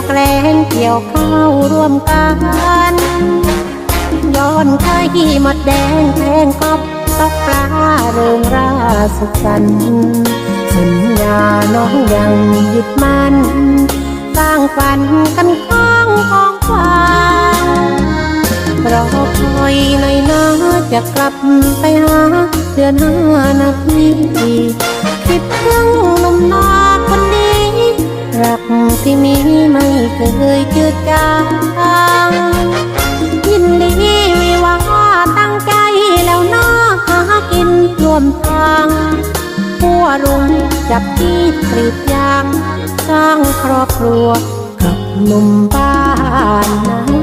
ช่วยออกแรงเกี่ยวข้าวร่วมกันย้อนเคยที่หมดแดงแทงกอบตกปลาเริงราสุขสันสัญญาน้องยังยึดมันสร้างฝันกันข้องของฟ้ารอคอยหน่อยนะจะกลับไปหาเดือนห้านาทีคิดถึงนมนาคนนี้รัก ที่มีไม่เคยจืดจางยินดีวิวาตั้งใจแล้วนาะหากินรวมทางพัวรุงจับที่กรีดยาง สร้างครอบครัวกับหนุ่มบ้านนา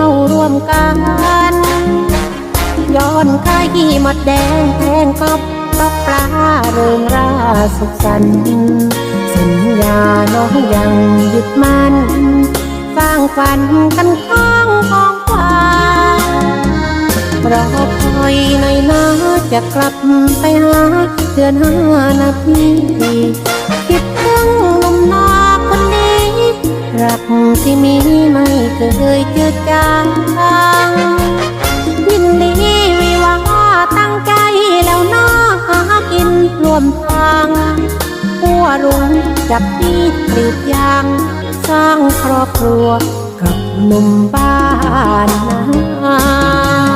าร่วมกัน ย้อนคายกี่หมดแดงแทงกอบตกปลาเริงราสุขสันต์สัญญาน้องยังยึดมั่น สร้างฝันกันข้องของฟ้ารอคอยหน่อยนะจะกลับไปหาเดือนห้านาทีคิด รักที่มีไม่เคยเจือจางยินดีวิวาตั้งใจแล้วนาหากินรวมทางหัวรุงจับที่กรีดยาง สร้างครอบครัวกับหนุ่มบ้านน้า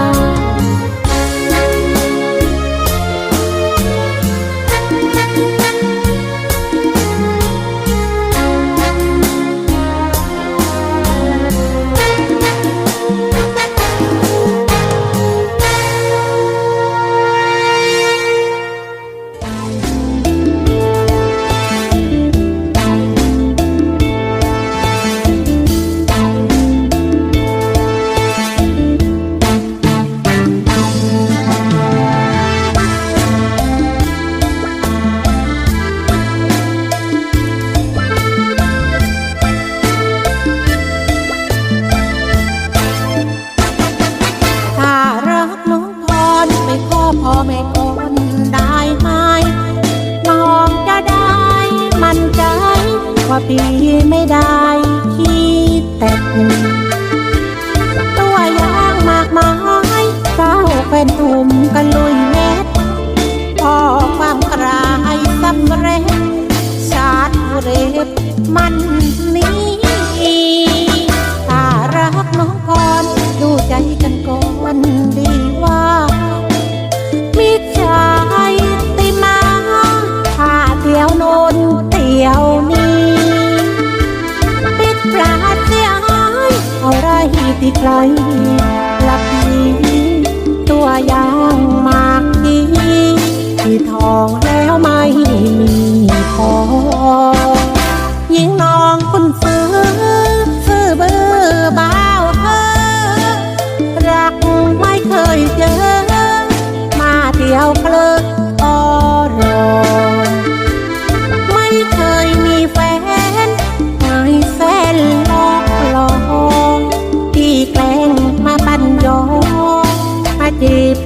keep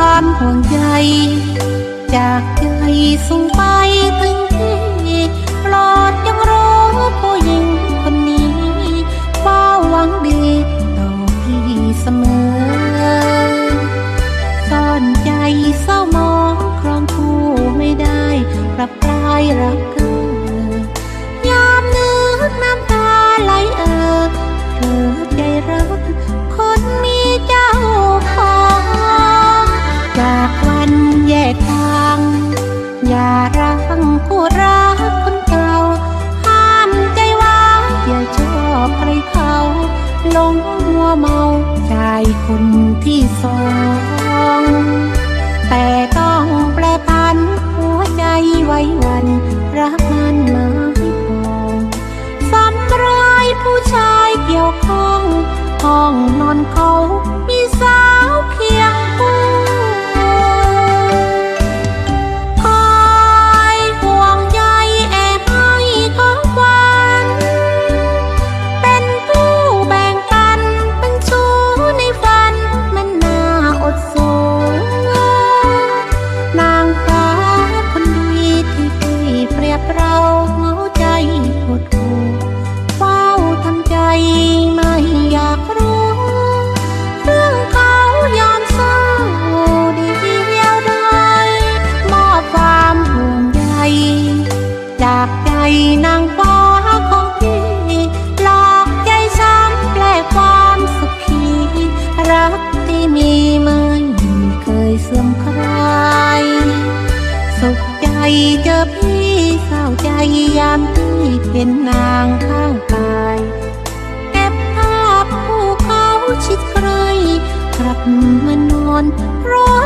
ความห่วงใย จากใจสูงไปถึงที่หลอดยังรอผู้หญิงคนนี้เฝ้าหวังดีต่อพี่เสมอ ซ่อนใจเศร้ามองครองคู่ไม่ได้รับปลายรัก ลงมัวเมาใจคนที่สอง แต่ต้องแปรปันหัวใจไว้วันรักมันมาให้พอสำรายผู้ชายเกี่ยวข้องห้องนอนเขา เป็นนางข้างกายเก็บภาพผู้เขาชิดใครกลับมานอนร้อง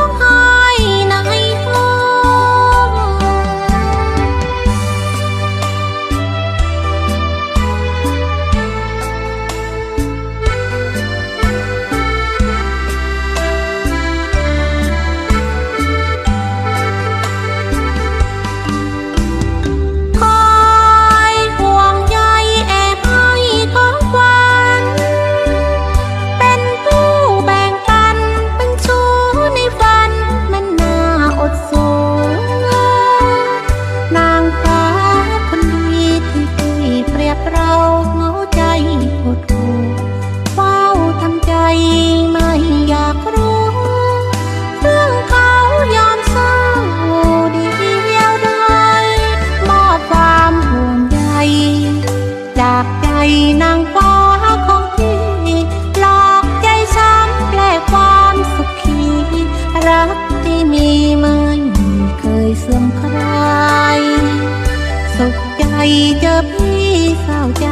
อพี่เศร้าใจ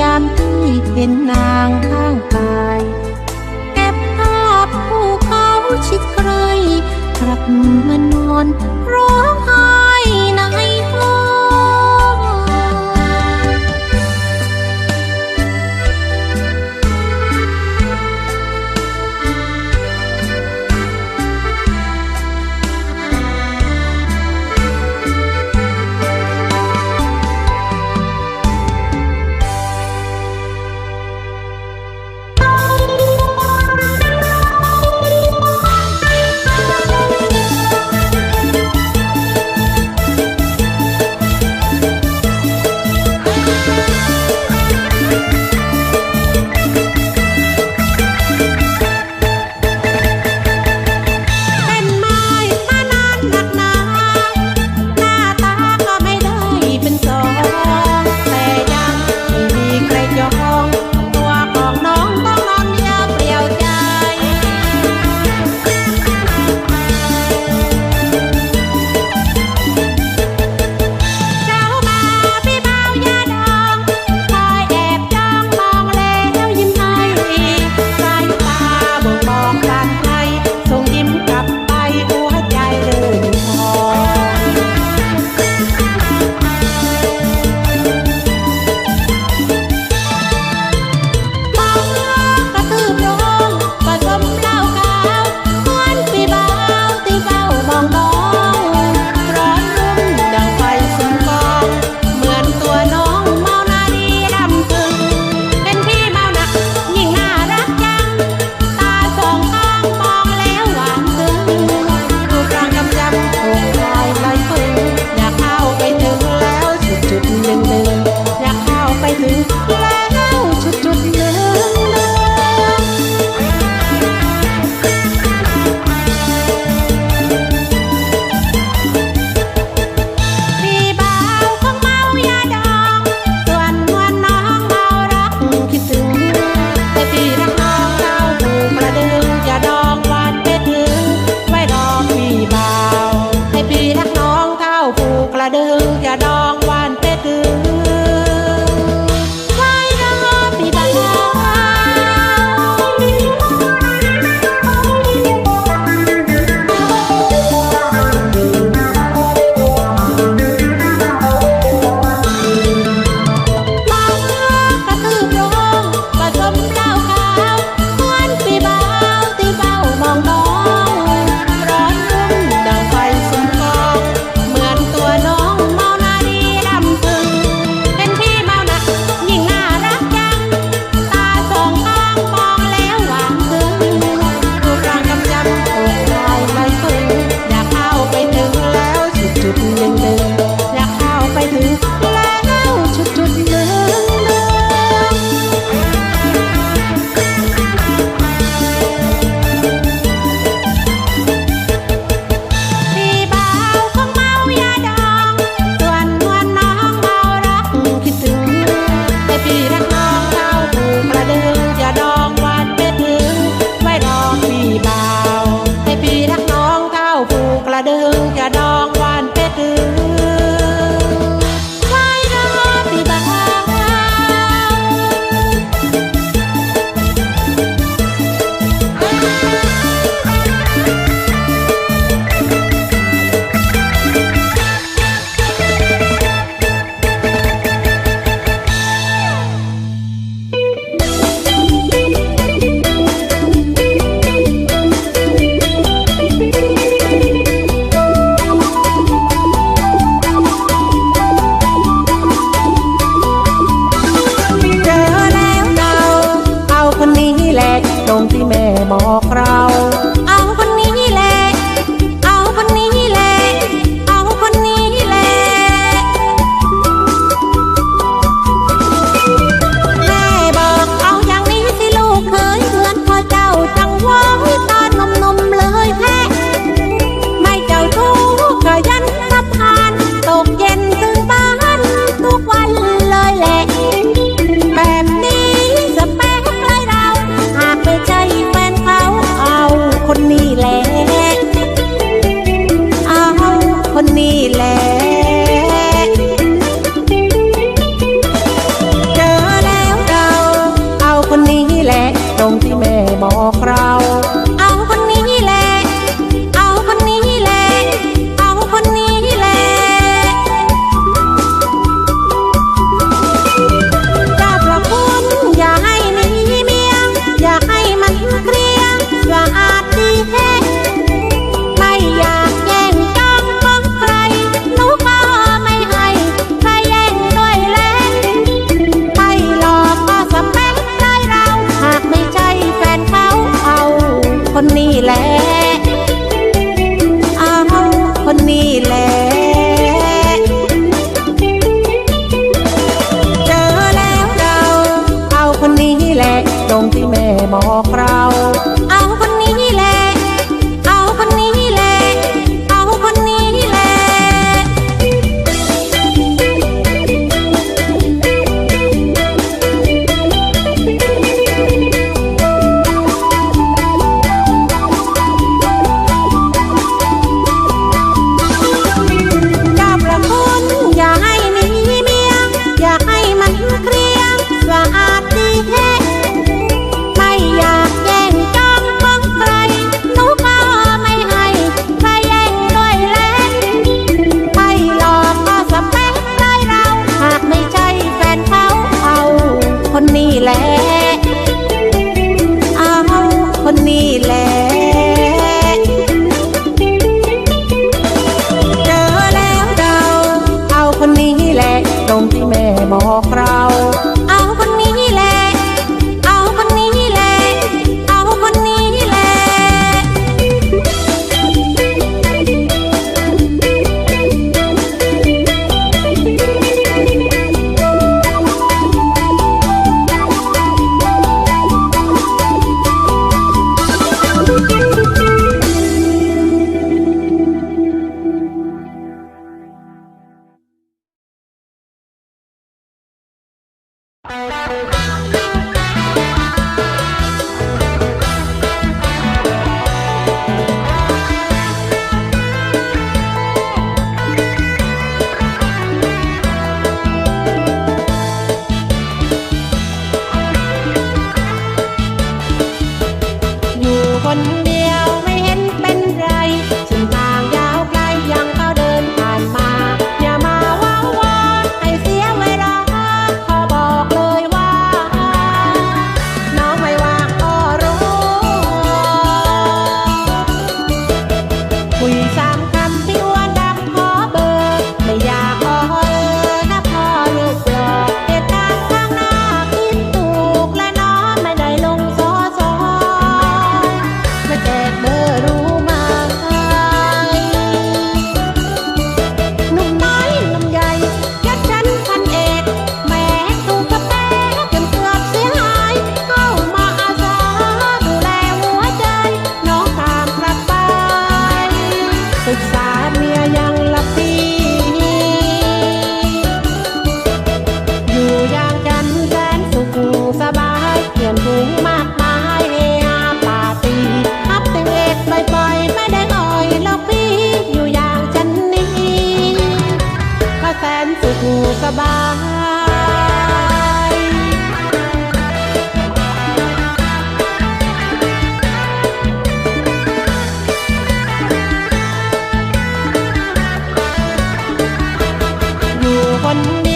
ยามที่เป็นนางข้างกายเก็บภาพผู้เขาชิดใกล้กลับมานอนร้องไห้ ไอยู่คน